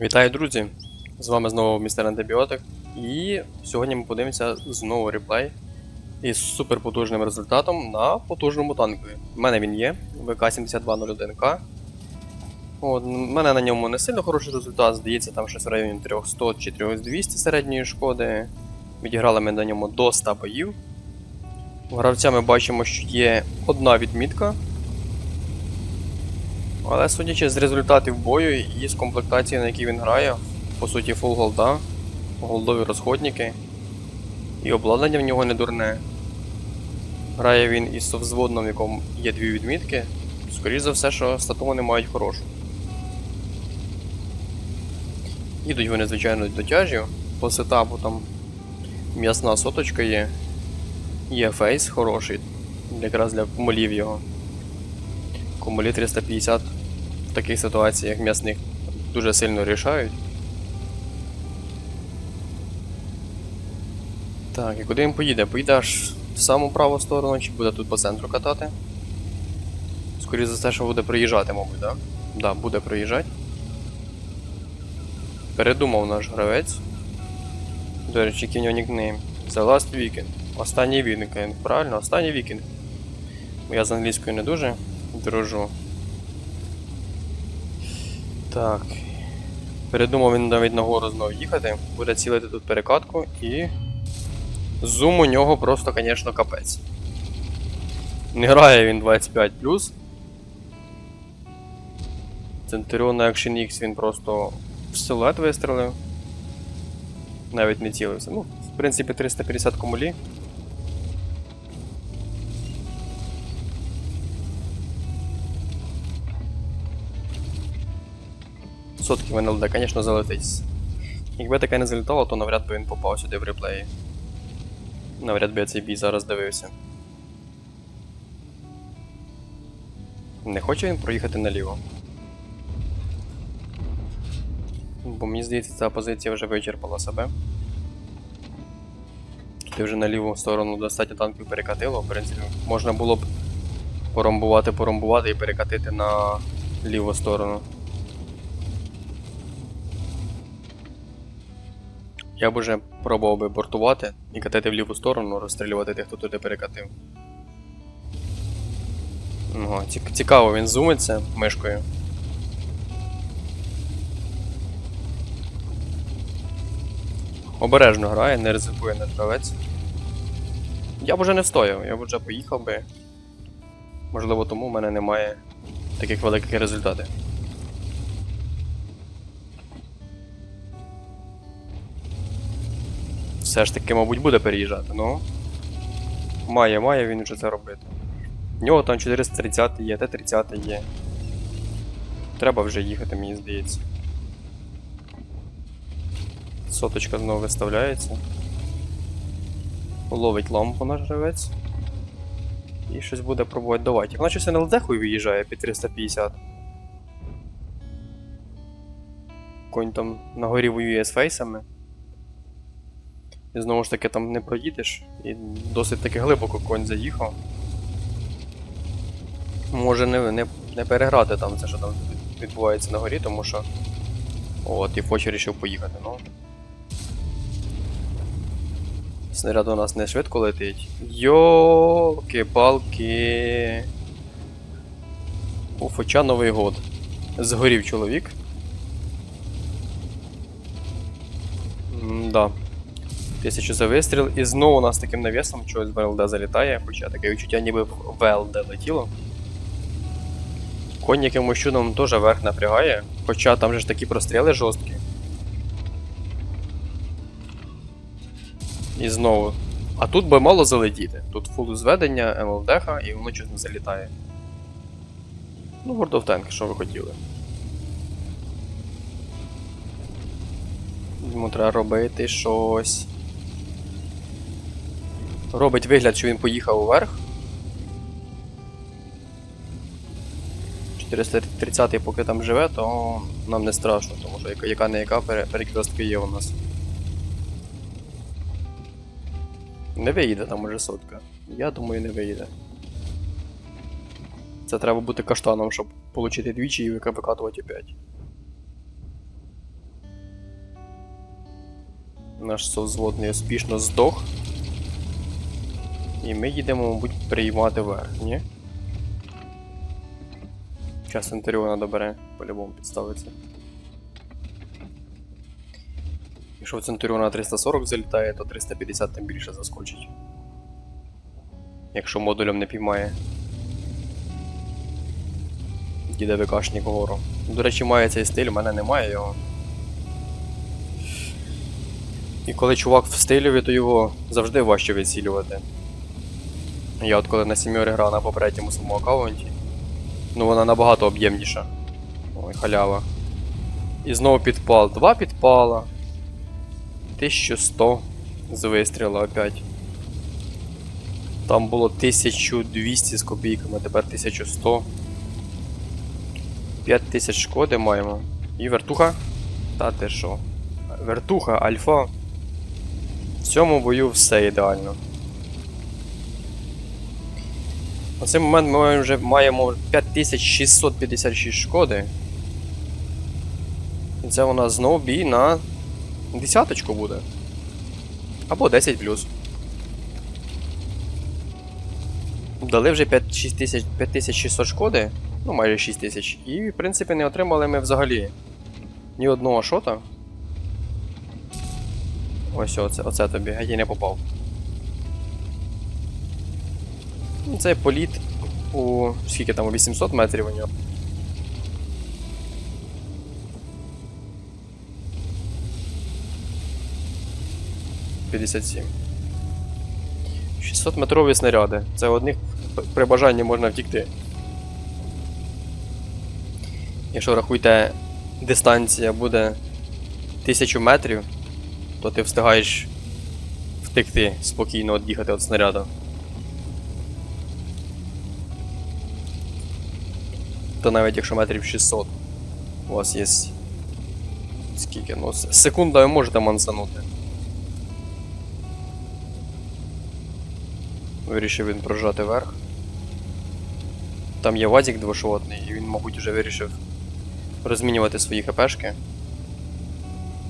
Вітаю, друзі! З вами знову містер Антибіотик. І сьогодні ми подивимося знову реплей із суперпотужним результатом на потужному танку. У мене він є, ВК-7201К. От, У мене на ньому не сильно хороший результат, здається, там щось в районі 300 чи 3200 середньої шкоди. Відіграли ми на ньому до 100 боїв. У гравця ми бачимо, що є одна відмітка. Але судячи з результатів бою і з комплектації, на якій він грає, по суті, фул голда, голдові розходники, і обладнання в нього не дурне. Грає він із совзводом, в якому є дві відмітки. Скоріше за все, що стату мають хорошу. Ідуть вони, звичайно, до тяжів. По сетапу там м'ясна соточка є. Є фейс хороший, якраз для кумулів його. Кумулі 350 в таких ситуаціях м'ясних дуже сильно рішають. Так, і куди він поїде? Поїде аж в саму праву сторону, чи буде тут по центру катати? Скоріше за те, що буде приїжджати, мабуть, так? Да? Да, буде приїжджати. Передумав наш гравець. До речі, який в нього нікнейм. The Last Weekend. Останній вікенд. Правильно, останній вікенд. Я з англійською не дуже дружу. Так. Передумав він навіть нагору знову їхати, буде цілити тут перекатку і. Зум у нього просто, звісно, капець. Не грає він 25. Центуріон на Action X він просто в силует вистрелив. Навіть не цілився. Ну, в принципі, 350 кумулі. 100% НЛД, звісно, залетить. Якби таке не залітало, то навряд би він попав сюди в реплеї. Навряд би я цей бій зараз дивився. Не хоче він проїхати наліво. Бо мені здається, ця позиція вже вичерпала себе. Ти вже на ліву сторону достатньо танків перекатило, в принципі, можна було б поромбувати, поромбувати і перекатити на ліву сторону. Я б уже пробував би бортувати і катати в ліву сторону, розстрілювати тих, хто туди перекатив. Ого, цікаво, він зумиться мишкою. Обережно грає, не ризикує на травець. Я б уже не встояв, я б вже поїхав би. Можливо, тому в мене немає таких великих результатів. Все ж таки, мабуть, буде переїжджати, ну. Має, має він вже це робити. В нього там 430 є, Т-30 є. Треба вже їхати, мені здається. Соточка знову виставляється. Ловить лампу наш гравець. І щось буде пробувати давати. Вона щось на ЛДХу виїжджає під 350. Конь там на горі воює з фейсами. І знову ж таки там не проїдеш. І досить таки глибоко конь заїхав. Може не, не, не переграти там це, що там відбувається на горі, тому що. От, і Фоч вирішив поїхати, ну. Снаряд у нас не швидко летить. Йоки-палки. У Фоча Новий год. Згорів чоловік. М-да. Тисячу за вистріл. І знову у нас таким навісом чогось в ВЛД залітає, хоча таке відчуття ніби в ВЛД летіло. Конь якимось чудом теж верх напрягає, хоча там же ж такі простріли жорсткі. І знову. А тут би мало залетіти. Тут фул зведення, МЛДХ і воно щось не залітає. Ну, of Tank, що ви хотіли. Йому треба робити щось. Робить вигляд, що він поїхав уверх. 430-й поки там живе, то нам не страшно, тому що яка, не яка пере- перекрестки є у нас. Не виїде там уже сотка. Я думаю, не виїде. Це треба бути каштаном, щоб отримати двічі і вика- викатувати опять. Наш совзводний успішно здох. І ми їдемо, мабуть, приймати верх, ні? Зараз Центуріона добере, по-любому підставиться. Якщо в Центуріона 340 залітає, то 350 тим більше заскочить. Якщо модулем не піймає. Діде ВКшник гору. До речі, має цей стиль, у мене немає його. І коли чувак в стилі, то його завжди важче відцілювати. Я от коли на сімьорі грав на попередньому своєму аккаунті, ну вона набагато об'ємніша. Ой, халява. І знову підпал. Два підпала. 1100 з вистріла опять. Там було 1200 з копійками, тепер 1100. 5000 шкоди маємо. І вертуха. Та ти що? Вертуха, альфа. В цьому бою все ідеально. На цей момент ми вже маємо 5656 шкоди. І це у нас знову бій на десяточку буде. Або 10 плюс. Дали вже 5600 5600 шкоди, ну майже 6000, і в принципі не отримали ми взагалі ні одного шота. Ось оце, оце тобі, геть я не попав. Це політ у скільки там, у 800 метрів у нього. П'ятдесят сім. 600 метрові снаряди. Це одних при бажанні можна втікти. Якщо рахуйте, дистанція буде 1000 метрів, то ти встигаєш втекти спокійно від'їхати від снаряду. То навіть якщо метрів 600 у вас є. Скільки? Ну, секунда ви можете мансанути. Вирішив він прожати верх. Там є вазік двошотний, і він, мабуть, вже вирішив розмінювати свої хпшки.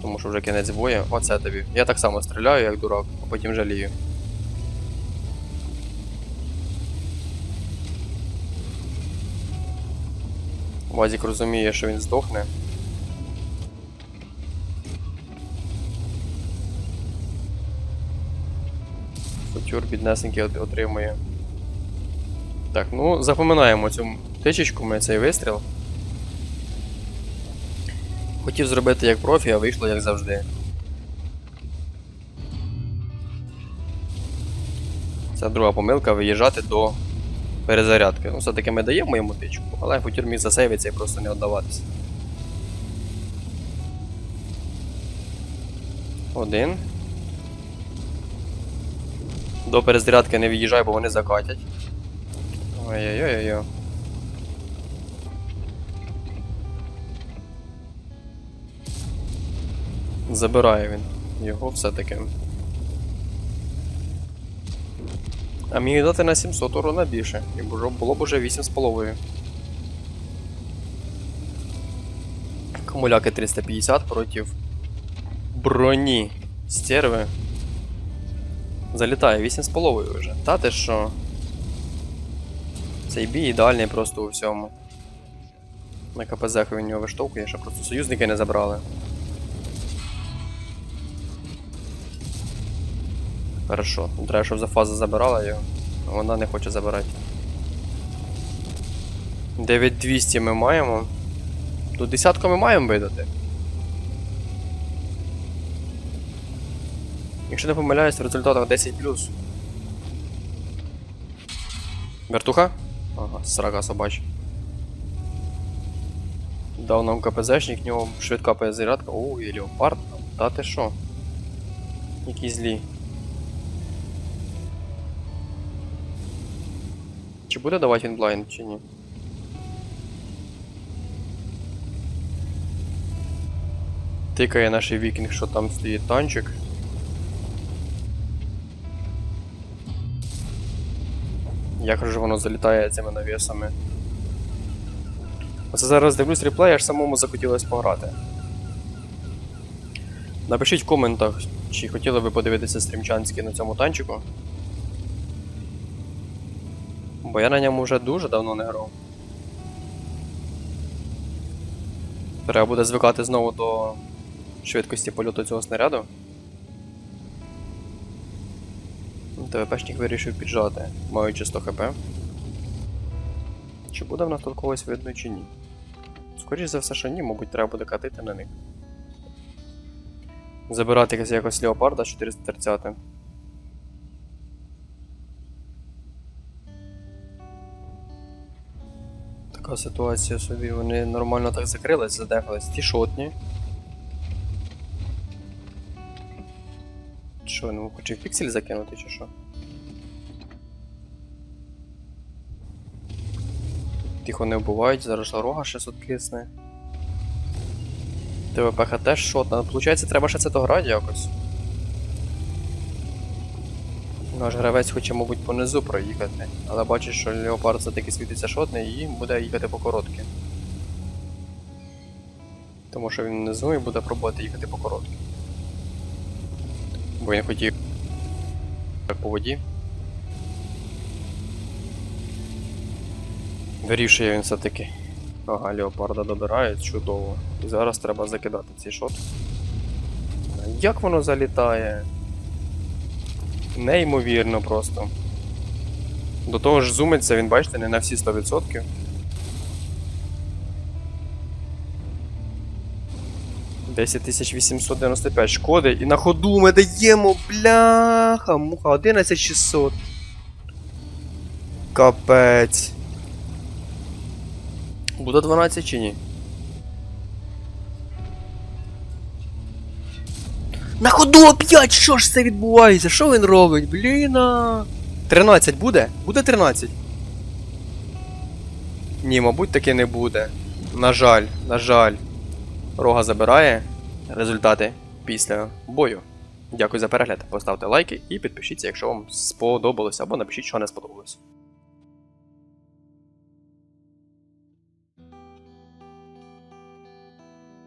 Тому що вже кінець бою. Оце тобі. Я так само стріляю, як дурак, а потім жалію. Вазік розуміє, що він здохне. Футюр біднесенький от- отримує. Так, ну запоминаємо цю тичечку, ми цей вистріл. Хотів зробити як профі, а вийшло як завжди. Це друга помилка виїжджати до перезарядки. Ну, все-таки ми даємо йому тичку, але футюр міг засейвитися і просто не віддаватися. Один. До перезарядки не від'їжджай, бо вони закатять. Ой-ой-ой-ой. Забирає він. Його все-таки. А міг дати на 700 урона більше. І було, б уже 8,5. Акумуляки 350 проти броні стерви. Залітає 8,5 вже. Та ти що? Цей бій ідеальний просто у всьому. На КПЗ він нього виштовхує, що просто союзники не забрали. Хорошо. Треба, щоб за фаза забирала його. Вона не хоче забирати. 9200 ми маємо. До десятку ми маємо видати. Якщо не помиляюсь, в результатах 10 Вертуха? Ага, срака собача. Дав нам КПЗшник, в нього швидка перезарядка. О, і леопард. Та ти що? Які злі. Чи буде давати він чи ні? Тикає наш вікінг, що там стоїть танчик. Як же воно залітає цими навісами? Оце зараз дивлюсь реплей, аж самому захотілося пограти. Напишіть в коментах, чи хотіли ви подивитися стрімчанський на цьому танчику. Бо я на ньому вже дуже давно не грав. Треба буде звикати знову до швидкості польоту цього снаряду. ТВПшник вирішив піджати, маючи 100 хп. Чи буде в нас тут когось видно, чи ні? Скоріше за все, що ні, мабуть, треба буде катити на них. Забирати якось якось леопарда 430. Така ситуація собі, вони нормально так закрились, задефались. Ті шотні. Що, ну хоче піксель закинути чи що? Тихо не вбивають, зараз рога 600 кисне. ТВПХ теж шотна. Получається, треба ще це дограти якось. Наш гравець хоче, мабуть, понизу проїхати, але бачиш, що Леопард все-таки світиться шотний і буде їхати по короткі. Тому що він внизу і буде пробувати їхати по короткі. Бо він хотів по воді. Вирішує він все-таки. Ага, Леопарда добирає, чудово. І зараз треба закидати цей шот. Як воно залітає? Неймовірно просто. До того ж зумиться він, бачите, не на всі 100%. Десять тисяч 895 шкоди і на ходу ми даємо, бляха, муха, 11600. Капець. Буде 12 чи ні? На ходу оп'ять! Що ж це відбувається? Що він робить? Бліна. 13 буде? Буде 13? Ні, мабуть, таки не буде. На жаль, на жаль. Рога забирає результати після бою. Дякую за перегляд. Поставте лайки і підпишіться, якщо вам сподобалося, або напишіть, що не сподобалось.